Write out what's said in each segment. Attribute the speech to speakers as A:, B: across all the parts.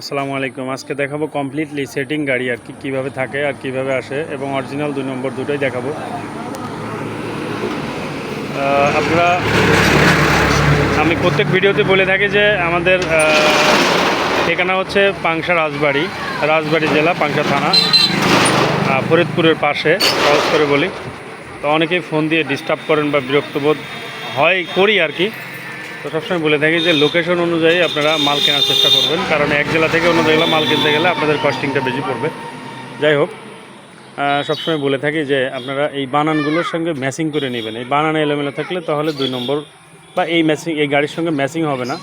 A: আসসালামু আলাইকুম। আজকে দেখাবো কমপ্লিটলি সেটিং গাড়ি আর কি, কীভাবে থাকে আর কীভাবে আসে এবং অরিজিনাল দুই নম্বর দুটোই দেখাবো। আপনারা, আমি প্রত্যেক ভিডিওতে বলে থাকি যে আমাদের ঠিকানা হচ্ছে পাংশা রাজবাড়ি রাজবাড়ি জেলা পাংশা থানা ফরিদপুরের পাশে, সহজ করে বলি। তো অনেকেই ফোন দিয়ে ডিস্টার্ব করেন বা বিরক্তবোধ হয় করি আর কি। তো সবসময় বলে থাকি যে লোকেশন অনুযায়ী আপনারা মাল কেনার চেষ্টা করবেন। কারণ এক জেলা থেকে অন্য জেলা মাল কিনতে গেলে আপনাদের কস্টিংটা বেশি পড়বে। যাই হোক সবসময় বলে থাকি যে আপনারা এই বানানগুলোর সঙ্গে ম্যাচিং করে নেবেন। এই বানান এলোমেলো থাকলে তাহলে দুই নম্বর বা এই ম্যাচিং এই গাড়ির সঙ্গে ম্যাচিং হবে না।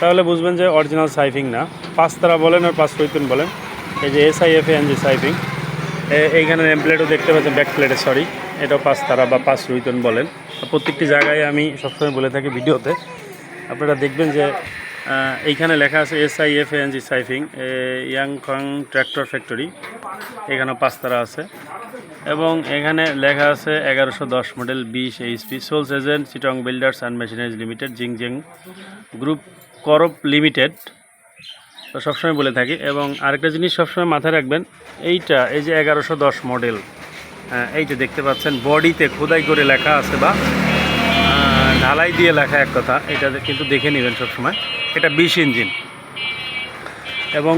A: তাহলে বুঝবেন যে অরিজিনাল সাইফিং না। পাঁচ তারা বলেন আর পাঁচ রৈতুন বলেন। এই যে S I F N G সাইফিং। এইখানে নেম প্লেটও দেখতে পাচ্ছেন ব্যাক প্লেটে সরি এটাও পাঁচ তারা বা পাঁচ রুইতন বলেন। প্রত্যেকটি জায়গায় আমি সবসময় বলে থাকি ভিডিওতে। আপনারা দেখবেন যে এইখানে লেখা আছে S I F N G সাইফিং ইয়াংফাং ট্র্যাক্টর ফ্যাক্টরি এখানেও পাঁচ তারা আছে। এবং এখানে লেখা আছে এগারোশো দশ মডেল বিশ এইচপি সোলস এজেন্ট চিটং বিল্ডার্স অ্যান্ড মেশিনারিজ লিমিটেড জিংজেং গ্রুপ করপ লিমিটেড সবসময় বলে থাকি। এবং আরেকটা জিনিস সবসময় মাথায় রাখবেন, এইটা, এই যে এগারোশো দশ মডেল এই যে দেখতে পাচ্ছেন, বডিতে খোদাই করে লেখা আছে বা ঢালাই দিয়ে লেখা এক কথা, এটা কিন্তু দেখে নেবেন সবসময়। এটা বিশ ইঞ্জিন। এবং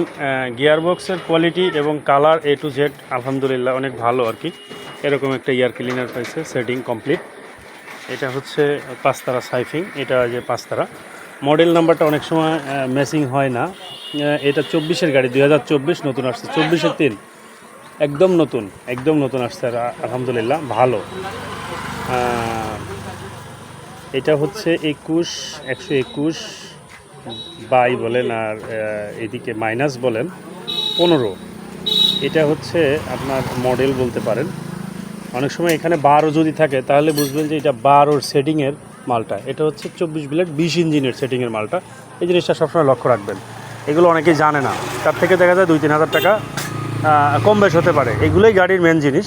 A: গিয়ার বক্সের কোয়ালিটি এবং কালার এ টু জেড আলহামদুলিল্লাহ, অনেক ভালো আর কি। এরকম একটা ইয়ার ক্লিনার পাইছে, সেটিং কমপ্লিট। এটা হচ্ছে পাঁচতারা সাইফিং, এটা যে পাঁচতারা। মডেল নাম্বারটা অনেক সময় ম্যাচিং হয় না। এটা চব্বিশের গাড়ি, দুই হাজার চব্বিশ, নতুন আসছে। চব্বিশের তিন। একদম নতুন একদম নতুন আসছে আলহামদুলিল্লাহ, ভালো। এটা হচ্ছে একুশ, একশো একুশ বাই বলেন আর এদিকে মাইনাস বলেন পনেরো। এটা হচ্ছে আপনার মডেল বলতে পারেন। অনেক সময় এখানে বারো যদি থাকে, তাহলে বুঝবেন যে এটা বারোর সেটিংয়ের মালটা। এটা হচ্ছে চব্বিশ বিলেট বিশ ইঞ্জিনের সেটিংয়ের মালটা। এই জিনিসটা সবসময় লক্ষ্য রাখবেন। এগুলো অনেকেই জানে না। তার থেকে দেখা যায় দুই, তিন হাজার টাকা কম বেশ হতে পারে। এগুলোই গাড়ির মেন জিনিস।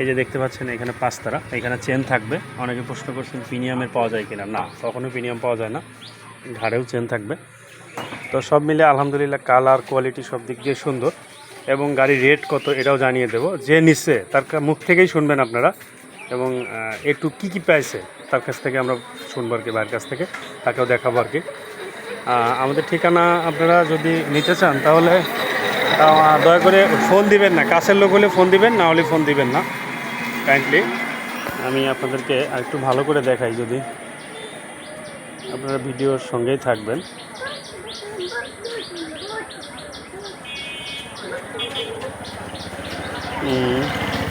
A: এই যে দেখতে পাচ্ছেন, এখানে পাঁচতারা এখানে চেন থাকবে। অনেকে প্রশ্ন করছেন প্রিমিয়ামের পাওয়া যায় কিনা? না, কখনোই প্রিমিয়াম পাওয়া যায় না। ঘাড়েও চেন থাকবে। তো সব মিলে আলহামদুলিল্লাহ কালার কোয়ালিটি সব দিক দিয়ে সুন্দর। এবং গাড়ির রেট কত এটাও জানিয়ে দেবো। যে নিচ্ছে তার মুখ থেকেই শুনবেন আপনারা। এবং একটু কী কী পাইছে, তার কাছ থেকে আমরা শুনব আর কি, ভাইয়ের কাছ থেকে। তাকেও দেখাবো আর কি। আমাদের ঠিকানা আপনারা যদি নিতে চান, তাহলে দয়া করে ফোন দিবেন না। কাছের লোক হলে ফোন দিবেন, না হলে ফোন দিবেন না। কাইন্ডলি আমি আপনাদেরকে একটু ভালো করে দেখাই যদি। আপনারা ভিডিওর সঙ্গেই থাকবেন।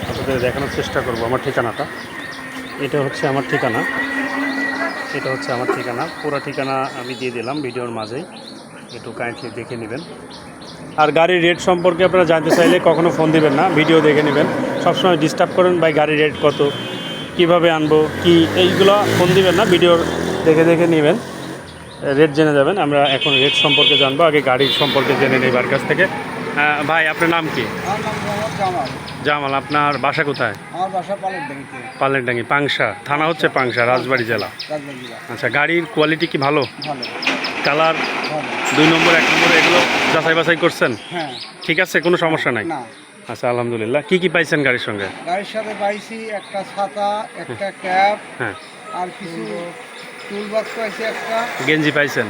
A: আপনাদের দেখানোর চেষ্টা করব আমার ঠিকানাটা। এটা হচ্ছে আমার ঠিকানা। এটা হচ্ছে আমার ঠিকানা। পুরো ঠিকানা আমি দিয়ে দিলাম ভিডিওর মাঝেই। একটু কাইন্ডলি দেখে নেবেন। আর গাড়ির রেট সম্পর্কে আপনারা জানতে চাইলে কখনো ফোন দিবেন না ভিডিও দেখে নেবেন। সবসময় ডিস্টার্ব করেন ভাই গাড়ির রেট কত কীভাবে আনব কি এইগুলো ফোন দিবেন না ভিডিওর দেখে দেখে নেবেন। রেট জেনে যাবেন আমরা এখন রেট সম্পর্কে জানব আগে গাড়ির সম্পর্কে জেনে নেই বার কাছ থেকে। ভাই আপনার নাম কি?
B: জামাল।
A: আপনার বাসা কোথায়? পালেরডাঙ্গি পাংশা থানা হচ্ছে পাংশা রাজবাড়ি জেলা। আচ্ছা গাড়ির কোয়ালিটি কি ভালো। কালার দুই নম্বর এক নম্বর এগুলো যাচাই বাছাই করছেন?
B: হ্যাঁ।
A: ঠিক আছে কোনো সমস্যা নাই?
B: না।
A: আচ্ছা আলহামদুলিল্লাহ। কি কি পাইছেন গাড়ির সঙ্গে?
B: গাড়ির সাথে পাইছি একটা ছাতা একটা ক্যাব
A: হ্যাঁ।
B: আর কিছু
A: গেঞ্জি পাইছেন?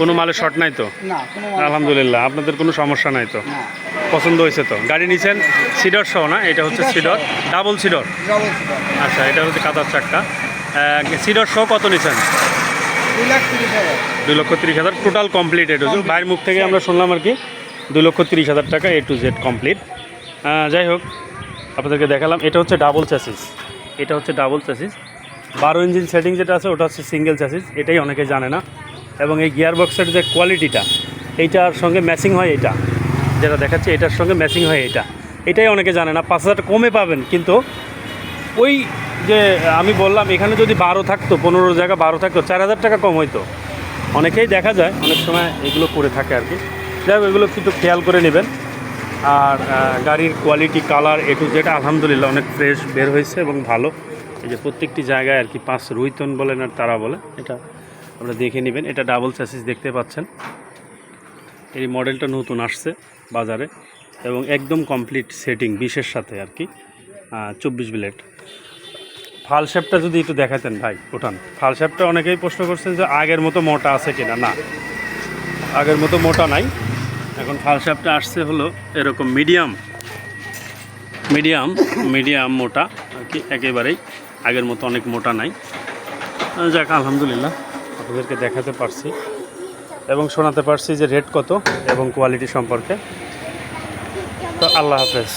A: কোনো মালে। শর্ট নাই তো? আলহামদুলিল্লাহ আপনাদের কোনো সমস্যা নাই তো? পছন্দ হয়েছে তো? গাড়ি নিছেন? সিডর সহ না? এটা হচ্ছে
B: সিডর
A: সিডর ডাবল সিডর আচ্ছা এটা হচ্ছে কাতার চাক্কা সিডর সহ কত নিছেন?
B: দুই
A: লক্ষ তিরিশ হাজার। টোটাল কমপ্লিট এটু
B: Complete.
A: ভাইয়ের মুখ থেকে আমরা শুনলাম আর কি দুই লক্ষ তিরিশ হাজার টাকা এ টু জেড কমপ্লিট যাই হোক আপনাদেরকে দেখালাম এটা হচ্ছে ডাবল চ্যাসিস এটা হচ্ছে ডাবল চ্যাসিস বারো ইঞ্জিন সেটিং যেটা আছে ওটা হচ্ছে সিঙ্গেল চ্যাসিস এটাই অনেকে জানে না। এবং এই গিয়ার বক্সের যে কোয়ালিটিটা এইটার সঙ্গে ম্যাচিং হয় এটা। যেটা দেখাচ্ছে এটার সঙ্গে ম্যাচিং হয় এটা। এটাই অনেকে জানে না পাঁচ হাজার কমে পাবেন কিন্তু ওই যে আমি বললাম, এখানে যদি বারো থাকতো, পনেরো জায়গা বারো থাকতো, চার হাজার টাকা কম হইতো। অনেকেই দেখা যায়, অনেক সময় এগুলো করে থাকে আর কি। যাই এগুলো একটু খেয়াল করে নেবেন। আর গাড়ির কোয়ালিটি কালার এটু যেটা আলহামদুলিল্লাহ অনেক ফ্রেশ বের হয়েছে এবং ভালো। এই যে প্রত্যেকটি জায়গায় আর কি পাঁচ রুইতন বলেন আর তারা বলে, এটা আপনারা দেখে নেবেন। এটা ডাবল চ্যাসিস দেখতে পাচ্ছেন। এই মডেলটা নতুন আসছে বাজারে এবং একদম কমপ্লিট সেটিং বিশের সাথে আর কি। চব্বিশ ব্লেড ফাল শেপটা যদি একটু দেখাতেন ভাই ওঠান ফাল শেপটা অনেকেই প্রশ্ন করছেন যে আগের মতো মোটা আছে কিনা। না, আগের মতো মোটা নাই। এখন ফাল শেপটা আসছে হলো এরকম মিডিয়াম। মিডিয়াম মিডিয়াম মোটা কি একেবারেই আগের মতো অনেক মোটা নাই। যাক, আলহামদুলিল্লাহ, আপনাদেরকে দেখাতে পারছি। এবং শোনাতে পারছি যে রেট কত এবং কোয়ালিটি সম্পর্কে। তো আল্লাহ হাফেজ।